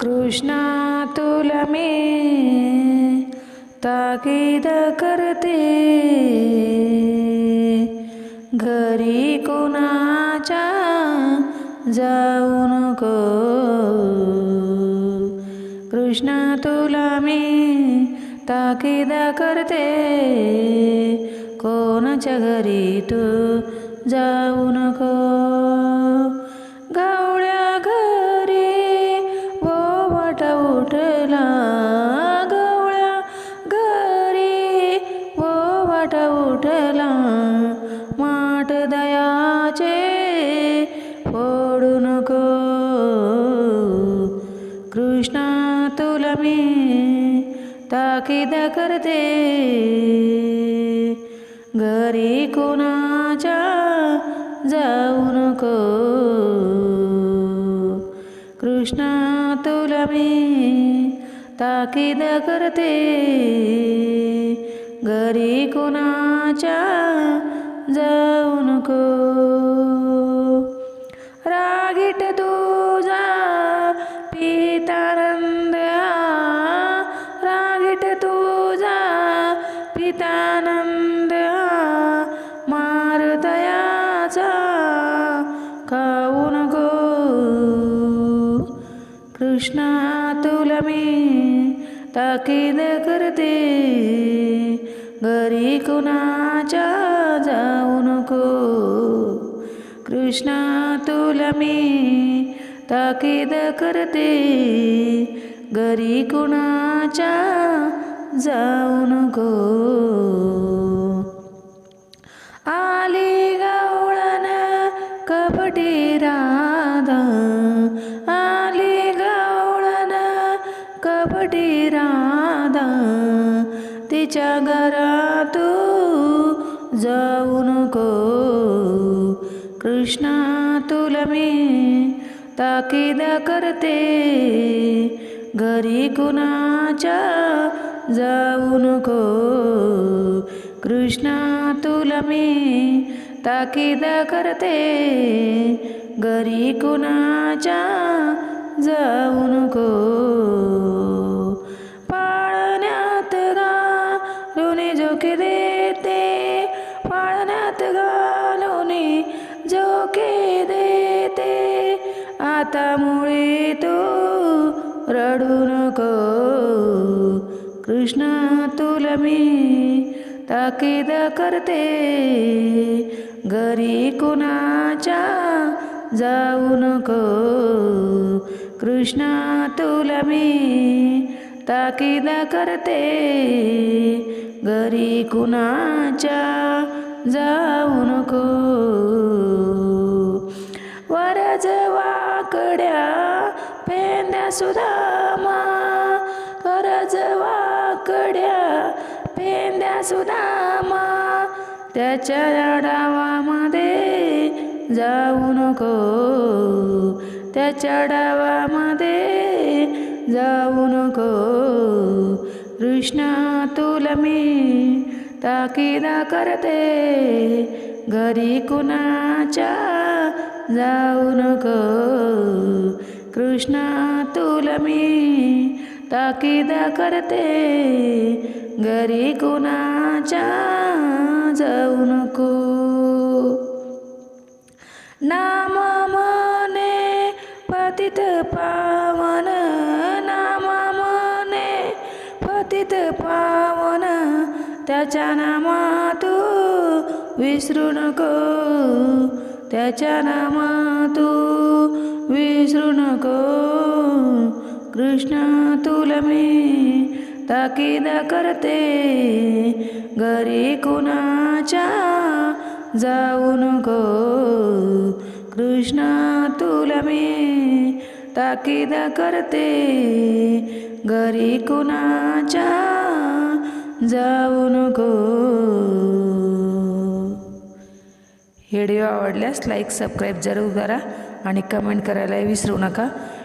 कृष्णा तुला मी ताकीद करते. घरी कोणाच्या जाऊ नको. कृष्णा तुला मी ताकीद करते. कोणाच्या घरी तू जाऊ नको. वाट उठला माट दयाचे फोडू नको. कृष्णा तुला मी ताकीद करते. घरी कोणाच्या जाऊ नको. कृष्णा तुला मी ताकीद करते. घरी कोणाच्या जाऊ नको? रागीट तुझा पितानंद रागीट तुझा पितानंद मारतयाचा खाऊ नको? कृष्णा तुला मी ताकीद करते. घरी कुणाच्या जाऊ नको. कृष्णा तुला मी ताकीद करते. घरी कुणाच्या जाऊ नको. तिच्या घरात जाऊ नको. कृष्णा तुला मी ताकीदा करते. घरी कुणाच्या जाऊ नको. कृष्णा तुला मी ताकीदा करते. घरी कुणाच्या जाऊ नको. हातामुळे तू रडू नको. कृष्ण तुला मी ताकीद करते. घरी कुणाच्या जाऊ नको. कृष्ण तुला मी ताकीद करते. घरी कुणाच्या जाऊ नको. वाकड्या पेंड्या सुदामा त्याच्या डावामध्ये जाऊ नको. त्याच्या डावामध्ये जाऊ नको. कृष्ण तुला मी ताकिदा करते. घरी कुणाच्या जाऊ नको. कृष्ण तुला मी ताकीदा करते. घरी कुणाच्या जाऊ नको. नाम मने पतित पावन. नाम मने पतित पावन. त्याच्या नामा तू विसरू नको. त्याच्या नामा तू विसरू नको. कृष्ण तुला मी ताकीद करते घरी कुणाच्या जाऊ नको. कृष्ण तुला मी ताकीद करते घरी कुणाच्या जाऊ नको. व्हिडिओ आवडल्यास लाईक सबस्क्राईब जरूर करा आणि कमेंट करायलाही विसरू नका.